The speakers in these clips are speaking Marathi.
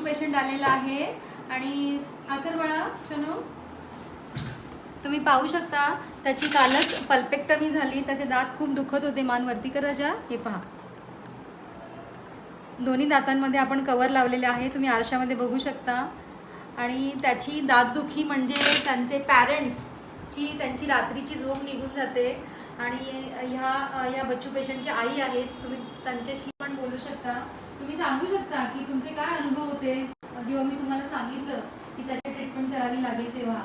बच्चू पेशंट आलेला आहे. आणि आकर बाळा शनू तुम्ही पाहू शकता त्याची कालच पल्पेक्टमी झाली. त्याचे दात खूप दुखत होते. मान वरती कर राजा हे पहा. दोन्ही दातांमध्ये आपण कवर लावलेले आहे. तुम्ही आरशामध्ये बघू शकता. आणि त्याची दातदुखी म्हणजे त्यांचे पॅरेंट्सची त्यांची रात्रीची झोप निघून जाते. आणि ह्या या बच्चू पेशंटची आई आहेत तुम्ही त्यांच्याशी पण बोलू शकता. तुम्ही सांगू शकता की तुमचे काय अनुभव होते? जेव्हा मी तुम्हाला सांगितलं की त्याची ट्रीटमेंट करावी लागेल तेव्हा.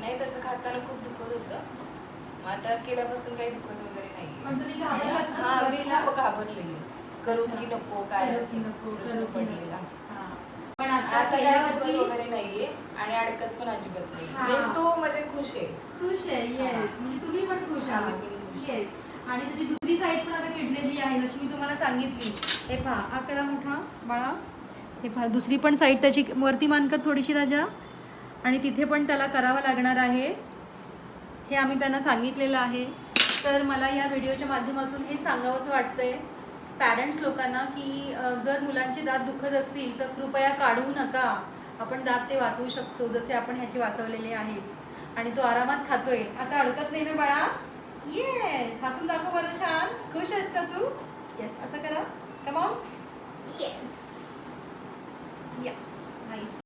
नाही त्याचं खाताना खूप दुखत होतं. मग आता केल्यापासून काही दुखत वगैरे नाही पण तुम्ही घाबरलात का मी सुरुवातीला? खूप घाबरलेली. करू की. नको काय करू असं की नको, प्रश्न करू की नको. पडलेला. आता आता काय केल्यावरती वगैरे नाहीये आणि अडकत पण अजिबात नाही हा. मी तो म्हणजे खुश आहे. खुश आहे येस म्हणजे तुम्ही पण खुश आम्ही आहात. पण खुश. येस आणि त्याची दुसरी साईड पण आता किडलेली आहे जशी मी तुम्हाला सांगितली. हे पहा अकरा मोठा बाळा. हे पहा दुसरी पण साईड त्याची वरती मानकर थोडीशी राजा. आणि तिथे पण त्याला करावं लागणार आहे. हे आम्ही त्यांना सांगितलेलं आहे. तर मला या व्हिडिओच्या माध्यमातून हे सांगावंसं वाटतंय. पॅरेंट्स लोकांना की जर मुलांचे दात दुखत असतील तर कृपया काढू नका. आपण दात ते वाचवू शकतो जसे आपण ह्याचे वाचवलेले आहेत. आणि तो आरामात खातोय. आता अडकत नाही ना बाळा? येस हसून दाखव बरं छान. खुश आहेस का तू? येस असं करा. कमॉन येस या